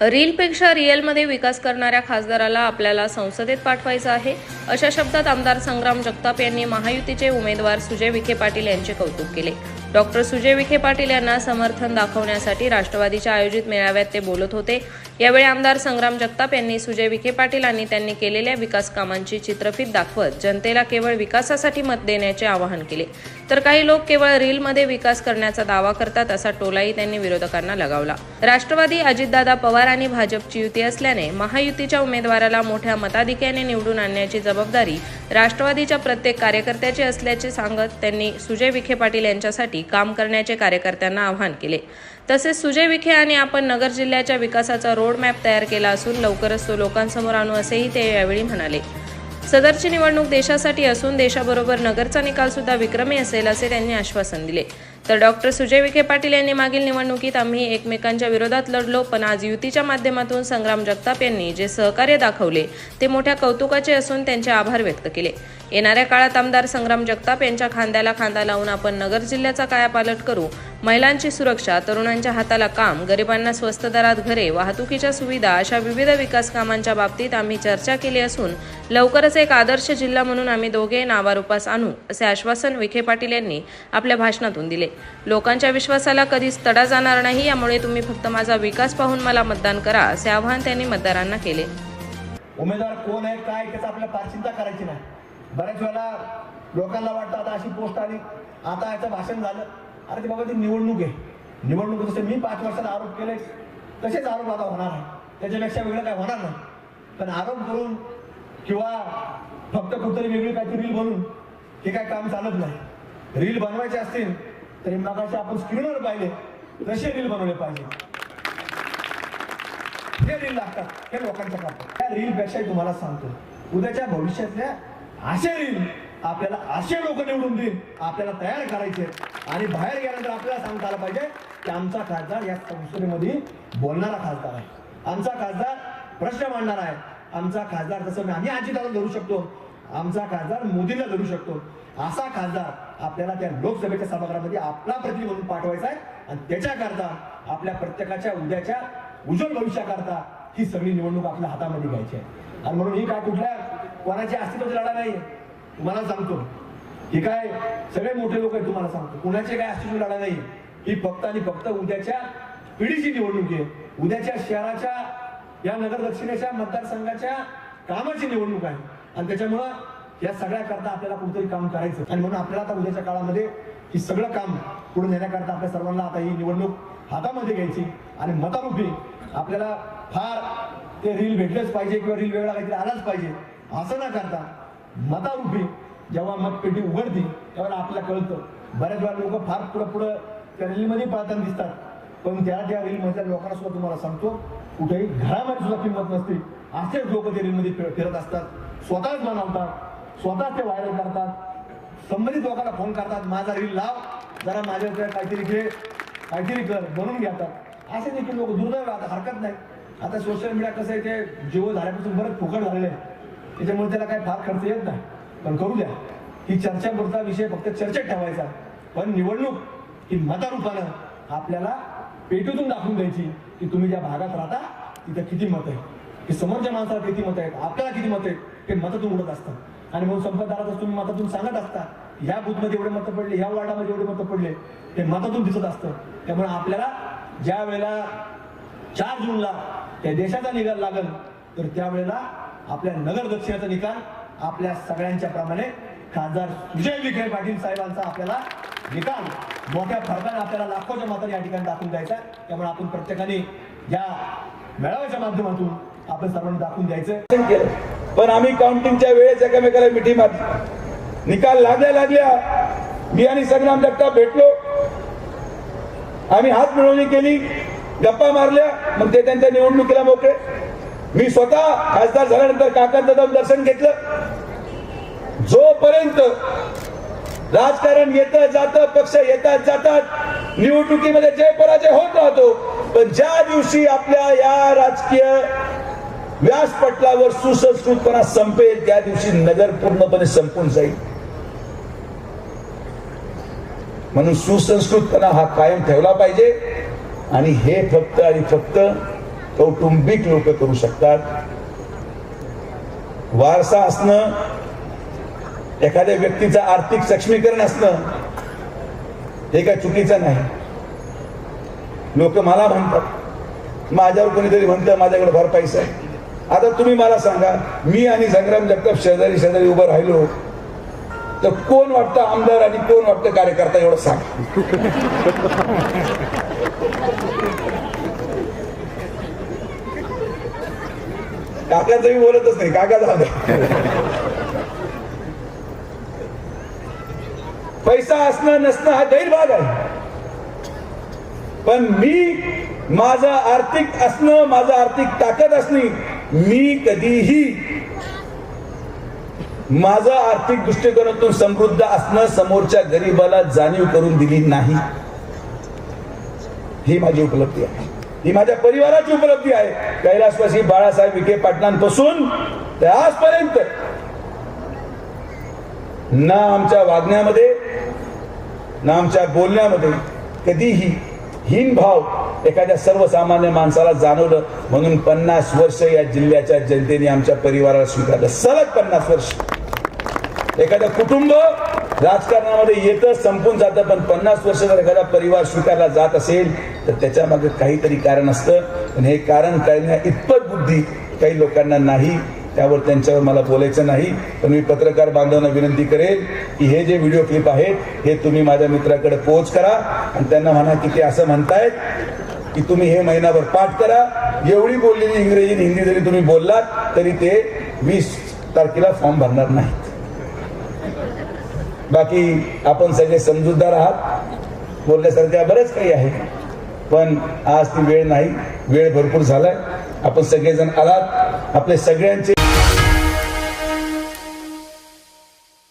रीलपेक्षा रिअलमध्ये विकास करणाऱ्या खासदाराला आपल्याला संसदेत पाठवायचं आहे. अशा शब्दात आमदार संग्राम जगताप यांनी महायुतीचे उमेदवार सुजय विखे पाटील यांचे कौतुक केले. डॉक्टर सुजय विखे पाटील यांना समर्थन दाखवण्यासाठी राष्ट्रवादीच्या आयोजित मेळाव्यात ते बोलत होते. यावेळी आमदार संग्राम जगताप यांनी सुजय विखे पाटील आणि त्यांनी केलेल्या विकास कामांची चित्रफित दाखवत जनतेला केवळ विकासासाठी मत देण्याचे आवाहन केले. तर काही लोक केवळ रीलमध्ये विकास करण्याचा दावा करतात असा टोलाही त्यांनी विरोधकांना लगावला. राष्ट्रवादी अजितदादा पवार आणि भाजपची युती असल्याने महायुतीच्या उमेदवाराला मोठ्या मताधिक्याने निवडून आणण्याची जबाबदारी राष्ट्रवादीच्या प्रत्येक कार्यकर्त्याची असल्याचे सांगत त्यांनी सुजय विखे पाटील यांच्यासाठी काम करण्याचे कार्यकर्त्यांना आवाहन केले. तसेच सुजय विखे आणि आपण नगर जिल्ह्याच्या विकासाचा रोड मॅप तयार केला असून लवकरच तो लोकांसमोर आणू असेही ते यावेळी म्हणाले. सदरची निवडणूक देशासाठी असून देशाबरोबर नगरचा निकाल सुद्धा विक्रमी असेल असे त्यांनी आश्वासन दिले. तर डॉक्टर सुजय विखे पाटील यांनी मागील निवडणुकीत आम्ही एकमेकांच्या विरोधात लढलो पण आज युतीच्या माध्यमातून संग्राम जगताप यांनी जे सहकार्य दाखवले ते मोठ्या कौतुकाचे असून त्यांचे आभार व्यक्त केले. येणाऱ्या काळात आमदार संग्राम जगताप यांच्या खांद्याला खांदा लावून आपण नगर जिल्ह्याचा कायापालट करू. महिलांची सुरक्षा तरुणांच्या हाताला काम गरिबांना स्वस्त दरात घरे वाहतुकीच्या सुविधा अशा विविध विकास कामांच्या बाबतीत आम्ही चर्चा केली असून लवकरच एक आदर्श जिल्हा म्हणून आम्ही दोघे नावारूपास आणू असे आश्वासन विखे पाटील यांनी आपल्या भाषणातून दिले. लोकांच्या विश्वासाला कधीच तडा जाणार नाही यामुळे तुम्ही फक्त माझा विकास पाहून मला मतदान करा असे आवाहन त्यांनी मतदारांना केले. उमेदवार कोण आहे काय त्याचा आपल्याला चिंता करायची नाही. बऱ्याच वेळेला लोकांना वाटतं आता अशी पोस्ट आली. आता याचं भाषण झालं. अरे ते बाबा ती निवडणूक आहे. निवडणूक जसं मी पाच वर्षात आरोप केले तसेच आरोप आता होणार आहे. त्याच्यापेक्षा वेगळं काय होणार नाही. पण आरोप करून किंवा फक्त कुठतरी वेगळी काहीतरी रील बनून हे काय काम चालत नाही. रील बनवायचे असतील तरी मगाशी आपण स्क्रीनवर पाहिले. तसे रील बनवले पाहिजे. हे रील लागतात. हे लोकांच्या करतात त्या रीलपेक्षाही तुम्हाला सांगतो. उद्याच्या भविष्यातल्या असे येईल आपल्याला असे लोक निवडून देईल आपल्याला तयार करायचे आणि बाहेर गेल्यानंतर आपल्याला सांगता आलं पाहिजे की आमचा खासदार या संसदेमध्ये बोलणारा खासदार आहे. आमचा खासदार प्रश्न मांडणार आहे. आमचा खासदार जसं आम्ही अजिताला धरू शकतो. आमचा खासदार मोदीला धरू शकतो. असा खासदार आपल्याला त्या लोकसभेच्या सभागृहामध्ये आपला प्रतिनिधी म्हणून पाठवायचा आहे. आणि त्याच्याकरता आपल्या प्रत्येकाच्या उद्याच्या उज्ज्वल भविष्याकरता ही सगळी निवडणूक आपल्या हातामध्ये घ्यायची आहे. आणि म्हणून ही काय कुठल्या कोणाची अस्तित्वाची लढा नाही तुम्हाला सांगतो. हे काय सगळे मोठे लोक आहेत तुम्हाला सांगतो. कुणाचे काय अस्तित्व लढा नाही ही फक्त आणि फक्त उद्याच्या पिढीची निवडणूक आहे. उद्याच्या शहराच्या या नगर दक्षिणेच्या मतदारसंघाच्या कामाची निवडणूक आहे. आणि त्याच्यामुळं या सगळ्या करता आपल्याला कुठेतरी काम करायचं. आणि म्हणून आपल्याला आता उद्याच्या काळामध्ये ही सगळं काम पुढे नेण्याकरता आपल्या सर्वांना आता ही निवडणूक हातामध्ये घ्यायची. आणि मतारूपी आपल्याला फार ते रील भेटलंच पाहिजे किंवा रील वेगळा काहीतरी आलाच पाहिजे. असं न करता मतारूपी जेव्हा मतपेटी उघडती तेव्हा आपल्याला कळतं. बऱ्याच वेळा लोक फार पुढं पुढं त्या रीलमध्ये पाळताना दिसतात. पण त्या त्या रीलमधल्या लोकांना सुद्धा तुम्हाला सांगतो कुठेही घरामध्ये सुद्धा किंमत नसते. असेच लोक त्या रीलमध्ये फिर- फिरत असतात. स्वतःच बनवतात स्वतः ते व्हायरल करतात. संबंधित लोकांना फोन करतात माझा रील लाव जरा माझ्या काहीतरी घे काहीतरी कर बनवून घेतात असे देखील लोक दुर्दैव आता हरकत नाही. आता सोशल मीडिया कसं आहे ते जीव झाल्यापासून बरंच फुकट झालेलं आहे. त्याच्यामुळे त्याला काही फार खर्च येत नाही. पण करू द्या ही चर्चापुरता विषय फक्त चर्चेत ठेवायचा. पण निवडणूक ही मतारूपानं आपल्याला पेटीतून दाखवून द्यायची की तुम्ही ज्या भागात राहता तिथं किती मत आहे की समोरच्या माणसाला किती मत आहेत आपल्याला किती मत आहेत हे मतातून उडत असतात आणि म्हणून संपतदारात तुम्ही मतातून सांगत असता ह्या बूथमध्ये एवढे मतं पडले ह्या वार्डामध्ये एवढे मतं पडले ते मतातून दिसत असतं. त्यामुळे आपल्याला ज्या वेळेला चार जूनला त्या देशाचा निकाल लागल तर त्यावेळेला आपल्या नगर दक्षिणाचा निकाल आपल्या सगळ्यांच्या प्रमाणे खासदार सुजय विखे पाटील साहेबांचा आपल्याला निकाल. मोठ्या फरकाने आपल्याला लाखोच्या मात्र या ठिकाणी दाखवून द्यायचा त्यामुळे आपण प्रत्येकाने या मेळाव्याच्या माध्यमातून आपण सर्वांनी दाखवून द्यायचं पण आम्ही काउंटिंगच्या वेळेस एकमेकाला मिठी मारली. निकाल लागल्या लागल्या मी आणि संग्राम जगताप भेटलो. आम्ही हात मिळवणी केली. गप्पा मारल्या. मग ते त्यांच्या निवडणुकीला मोकळे. मी स्वतः खासदार झाल्यानंतर काकांचं जाऊन दर्शन घेतलं. जोपर्यंत राजकारण येत जात पक्ष येतात जातात निवडणुकीमध्ये जय पराजय होत राहतो. पण ज्या दिवशी आपल्या या राजकीय व्यासपटलावर सुसंस्कृतपणा संपेल त्या दिवशी नगर पूर्णपणे संपून जाईल. म्हणून सुसंस्कृतपणा हा कायम ठेवला पाहिजे. आणि हे फक्त आणि फक्त कौटुंबिक लोक करू शकतात. वारसा असणं एखाद्या व्यक्तीचं आर्थिक सक्षमीकरण असणं हे काय चुकीचं नाही. लोक मला म्हणतात माझ्यावर कोणीतरी म्हणतं माझ्याकडे भर पैसा आहे. आता तुम्ही मला सांगा मी आणि संग्राम जगताप शेजारी शेजारी उभं राहिलो तर कोण वाटतं आमदार आणि कोण वाटतं कार्यकर्ता एवढं सांग. काकाचं मी बोलतच नाही काका झालं. पैसा असणं नसणं हा गैरभाग आहे. पण मी माझं आर्थिक असणं माझं आर्थिक ताकद असणे मी कधीही माझं आर्थिक दृष्टिकोनातून समृद्ध असणं समोरच्या गरीबाला जाणीव करून दिली नाही. ही माझी उपलब्धी आहे. ही माझ्या परिवाराची उपलब्धी आहे. कैलासवासी बाळासाहेब विखे पाटलांपासून ते आजपर्यंत. ना आमच्या वागण्यामध्ये ना आमच्या बोलण्यामध्ये कधीही हीन भाव एखाद्या सर्वसामान्य माणसाला जाणवलं म्हणून पन्नास वर्ष या जिल्ह्याच्या जनतेने आमच्या परिवाराला स्वीकारलं. सलग पन्नास वर्ष. एखादं कुटुंब राजकारणामध्ये येतं संपून जातं पण पन्नास वर्ष जर एखादा परिवार स्वीकारला जात असेल तर त्याच्यामागे काहीतरी कारण असतं. पण हे कारण कळण्या इतपत बुद्धी काही लोकांना नाही. त्यावर त्यांच्यावर मला बोलायचं नाही. पण मी पत्रकार बांधवांना विनंती करेन की हे जे व्हिडिओ क्लिप आहेत हे तुम्ही माझ्या मित्राकडे पोच करा. आणि त्यांना म्हणा की ते असं म्हणतायत की तुम्ही हे महिनाभर पाठ करा. एवढी बोललेली इंग्रजी हिंदी जरी तुम्ही बोललात तरी ते वीस तारखेला फॉर्म भरणार नाहीत. बाकी आपण सगळे समजूतदार आहात. बोलण्यासारख्या बरेच काही आहे. पण आज ती वेळ नाही. वेळ भरपूर झालाय. आपण सगळेजण आलात. आपले सगळ्यांचे